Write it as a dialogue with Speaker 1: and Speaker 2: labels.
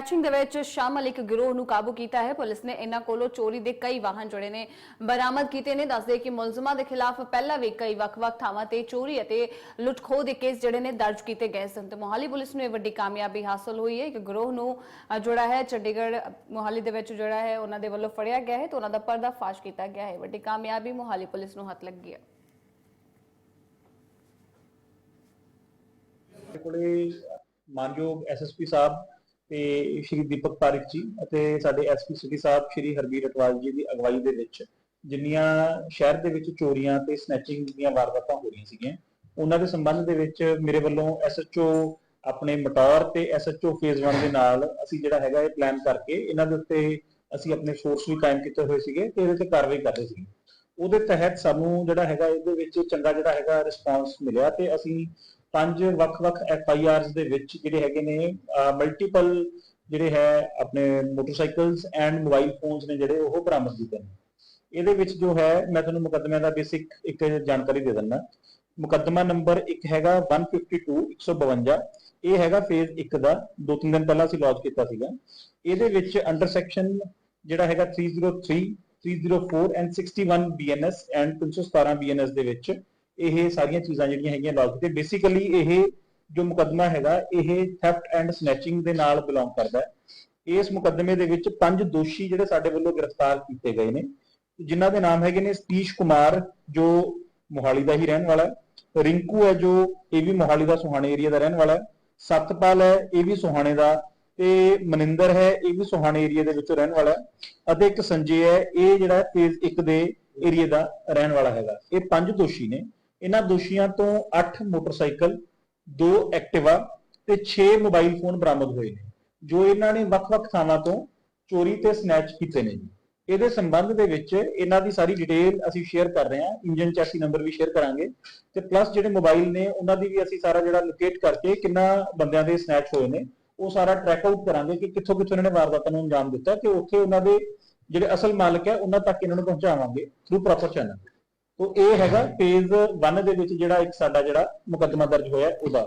Speaker 1: Snatching ਦੇ ਵਿੱਚ ਸ਼ਾਮਲ ਇੱਕ ਗਿਰੋਹ ਨੂੰ ਕਾਬੂ ਕੀਤਾ ਹੈ। ਪੁਲਿਸ ਨੇ ਇਹਨਾਂ ਕੋਲੋਂ ਚੋਰੀ ਦੇ ਕਈ ਵਾਹਨ ਜਿਹੜੇ ਨੇ ਬਰਾਮਦ ਕੀਤੇ ਨੇ। ਦੱਸਦੇ ਕਿ ਮੁਲਜ਼ਮਾਂ ਦੇ ਖਿਲਾਫ ਪਹਿਲਾਂ ਵੀ ਕਈ ਵੱਖ-ਵੱਖ ਥਾਵਾਂ ਤੇ ਚੋਰੀ ਅਤੇ ਲੁੱਟਖੋਹ ਦੇ ਕੇਸ ਜਿਹੜੇ ਨੇ ਦਰਜ ਕੀਤੇ ਗਏ ਸਨ। ਤੇ ਮੋਹਾਲੀ ਪੁਲਿਸ ਨੂੰ ਇਹ ਵੱਡੀ ਕਾਮਯਾਬੀ ਹਾਸਲ ਹੋਈ ਹੈ। ਕਿ ਗਿਰੋਹ ਨੂੰ ਅ, ਹੈ ਚੰਡੀਗੜ੍ਹ ਮੋਹਾਲੀ ਦੇ ਵਿੱਚ ਜਿਹੜਾ ਹੈ। ਉਹਨਾਂ ਦੇ ਵੱਲੋਂ ਫੜਿਆ ਗਿਆ ਹੈ ਤੇ ਉਹਨਾਂ ਦਾ ਪਰਦਾ ਫਾਸ਼ ਕੀਤਾ ਗਿਆ ਹੈ। ਵੱਡੀ ਕਾਮਯਾਬੀ ਮੋਹਾਲੀ ਪੁਲਿਸ ਨੂੰ ਹੱਥ ਲੱਗੀ ਹੈ।
Speaker 2: ਕੋਲੇ ਮਾਨਯੋਗ ਐਸਐਸਪੀ ਸਾਹਿਬ ਤੇ ਸ਼੍ਰੀ ਦੀਪਕ ਪਾਰਿਕ ਜੀ ਅਤੇ ਸਾਡੇ ਐਸਪੀ ਸਿਟੀ ਸਾਹਿਬ ਸ਼੍ਰੀ ਹਰਬੀਰ ਅਟਵਾਲ ਜੀ ਦੀ ਅਗਵਾਈ ਦੇ ਵਿੱਚ ਜਿੰਨੀਆਂ ਸ਼ਹਿਰ ਦੇ ਵਿੱਚ ਚੋਰੀਆਂ ਤੇ ਸਨੈਚਿੰਗ ਦੀਆਂ ਵਾਰਦਾਤਾਂ ਹੋ ਰਹੀਆਂ ਸੀਗੀਆਂ, ਉਹਨਾਂ ਦੇ ਸੰਬੰਧ ਦੇ ਵਿੱਚ ਮੇਰੇ ਵੱਲੋਂ ਐਸਐਚਓ ਆਪਣੇ ਮਟੌਰ ਤੇ ਐਸਐਚਓ ਫੇਜ਼ 1 ਦੇ ਨਾਲ ਅਸੀਂ ਜਿਹੜਾ ਹੈਗਾ ਇਹ ਪਲਾਨ ਕਰਕੇ ਇਹਨਾਂ ਦੇ ਉੱਤੇ ਅਸੀਂ ਆਪਣੇ ਫੋਰਸ ਵੀ ਕਾਇਮ ਕੀਤੇ ਹੋਏ ਸੀਗੇ ਤੇ ਇਹਦੇ ਤੇ ਕਾਰਵਾਈ ਕਰ ਰਹੇ ਸੀ ਉਹਦੇ ਤਹਿਤ ਸਾਨੂੰ ਜਿਹੜਾ ਹੈਗਾ ਇਹਦੇ ਵਿੱਚ ਚੰਗਾ ਜਿਹੜਾ ਹੈਗਾ ਰਿਸਪਾਂਸ ਮਿਲਿਆ ਤੇ ਅਸੀਂ ਪੰਜ ਵੱਖ-ਵੱਖ ਐਫ ਆਈ ਆਰਸ ਦੇ ਵਿੱਚ ਜਿਹੜੇ ਹੈਗੇ ਨੇ ਮਲਟੀਪਲ ਜਿਹੜੇ ਹੈ ਆਪਣੇ ਮੋਟਰਸਾਈਕਲਸ ਐਂਡ ਮੋਬਾਈਲ ਫੋਨਸ ਨੇ ਜਿਹੜੇ ਉਹ ਬਰਾਮਦ ਕੀਤੇ ਨੇ। ਇਹਦੇ ਵਿੱਚ ਜੋ ਹੈ, ਮੈਂ ਤੁਹਾਨੂੰ ਮੁਕੱਦਮਿਆਂ ਦਾ ਬੇਸਿਕ ਇੱਕ ਜਾਣਕਾਰੀ ਦੇ ਦਿੰਦਾ। ਮੁਕੱਦਮਾ ਨੰਬਰ 1 ਹੈਗਾ 152 152 ਇਹ ਹੈਗਾ ਫੇਜ਼ 1 ਦਾ ਦੋ ਤਿੰਨ ਦਿਨ ਪਹਿਲਾਂ ਅਸੀਂ ਲੌਂਚ ਕੀਤਾ ਸੀਗਾ। ਇਹਦੇ ਵਿੱਚ ਅੰਡਰ ਸੈਕਸ਼ਨ ਜਿਹੜਾ ਹੈਗਾ 303 304 ਐਂਡ 61 ਬੀਐਨਐਸ ਐਂਡ 317 ਬੀਐਨਐਸ ਦੇ ਵਿੱਚ ਇਹ ਸਾਰੀਆਂ ਚੀਜ਼ਾਂ ਜਿਹੜੀਆਂ ਹੈਗੀਆਂ ਲਾਗ ਤੇ ਬੇਸਿਕਲੀ ਇਹ ਜੋ ਮੁਕੱਦਮਾ ਹੈਗਾ, ਇਹ ਥੈਫਟ ਐਂਡ ਸਨੈਚਿੰਗ ਦੇ ਨਾਲ ਬਿਲੋਂਗ ਕਰਦਾ ਹੈ। ਇਸ ਮੁਕੱਦਮੇ ਦੇ ਵਿੱਚ ਪੰਜ ਦੋਸ਼ੀ ਜਿਹੜੇ ਸਾਡੇ ਵੱਲੋਂ ਗ੍ਰਿਫਤਾਰ ਕੀਤੇ ਗਏ ਨੇ। ਜਿਨ੍ਹਾਂ ਦੇ ਨਾਮ ਹੈਗੇ ਨੇ ਸਤੀਸ਼ ਕੁਮਾਰ, ਜੋ ਮੋਹਾਲੀ ਦਾ ਹੀ ਰਹਿਣ ਵਾਲਾ ਹੈ। ਰਿੰਕੂ ਹੈ, ਜੋ ਇਹ ਵੀ ਮੋਹਾਲੀ ਦਾ ਸੁਹਾਣੇ ਏਰੀਆ ਦਾ ਰਹਿਣ ਵਾਲਾ ਹੈ। ਸਤਪਾਲ ਹੈ, ਇਹ ਵੀ ਸੁਹਾਣੇ ਦਾ। ਤੇ ਮਨਿੰਦਰ ਹੈ, ਇਹ ਵੀ ਸੁਹਾਣੇ ਏਰੀਆ ਦੇ ਵਿੱਚੋਂ ਰਹਿਣ ਵਾਲਾ ਹੈ। ਅਤੇ ਇੱਕ ਸੰਜੇ ਹੈ, ਇਹ ਜਿਹੜਾ ਤੇਜ਼ ਇੱਕ ਦੇ ਏਰੀਆ ਦਾ ਰਹਿਣ ਵਾਲਾ ਹੈਗਾ। ਇਹ ਪੰਜ ਦੋਸ਼ੀ ਨੇ। ਇਹਨਾਂ ਦੋਸ਼ੀਆਂ ਤੋਂ 8 ਮੋਟਰਸਾਈਕਲ 2 ਐਕਟਿਵਾ ਤੇ 6 ਮੋਬਾਈਲ ਫੋਨ ਬਰਾਮਦ ਹੋਏ ਨੇ, ਜੋ ਇਹਨਾਂ ਨੇ ਵੱਖ-ਵੱਖ ਥਾਵਾਂ ਤੋਂ ਚੋਰੀ ਤੇ ਸਨੈਚ ਕੀਤੇ ਨੇ ਇਹਦੇ ਸੰਬੰਧ ਦੇ ਵਿੱਚ ਇਹਨਾਂ ਦੀ ਸਾਰੀ ਡਿਟੇਲ ਅਸੀਂ ਸ਼ੇਅਰ ਕਰ ਰਹੇ ਹਾਂ ਇੰਜਨ ਚੈਸੀ ਨੰਬਰ ਵੀ ਸ਼ੇਅਰ ਕਰਾਂਗੇ ਤੇ ਪਲੱਸ ਜਿਹੜੇ ਮੋਬਾਈਲ ਨੇ, ਉਹਨਾਂ ਦੀ ਵੀ ਅਸੀਂ ਸਾਰਾ ਜਿਹੜਾ ਲੋਕੇਟ ਕਰਕੇ ਕਿੰਨਾ ਬੰਦਿਆਂ ਦੇ ਸਨੈਚ ਹੋਏ ਨੇ, ਉਹ ਸਾਰਾ ਟਰੈਕ ਆਊਟ ਕਰਾਂਗੇ ਕਿ ਕਿੱਥੋਂ ਕਿੱਥੋਂ ਇਹਨਾਂ ਨੇ ਵਾਰਦਾਤਾਂ ਨੂੰ ਅੰਜਾਮ ਦਿੱਤਾ ਤੇ ਉੱਥੇ ਉਹਨਾਂ ਦੇ ਜਿਹੜੇ ਅਸਲ ਮਾਲਕ ਹੈ, ਉਹਨਾਂ ਤੱਕ ਇਹਨਾਂ ਨੂੰ ਪਹੁੰਚਾਵਾਂਗੇ ਥਰੂ ਪ੍ਰੋਪਰ ਚੈਨਲ ਤੋਂ ਇਹ ਹੈਗਾ ਫੇਜ਼ 1 ਦੇ ਵਿੱਚ ਜਿਹੜਾ ਇੱਕ ਸਾਡਾ ਜਿਹੜਾ ਮੁਕੱਦਮਾ ਦਰਜ ਹੋਇਆ ਉਹਦਾ।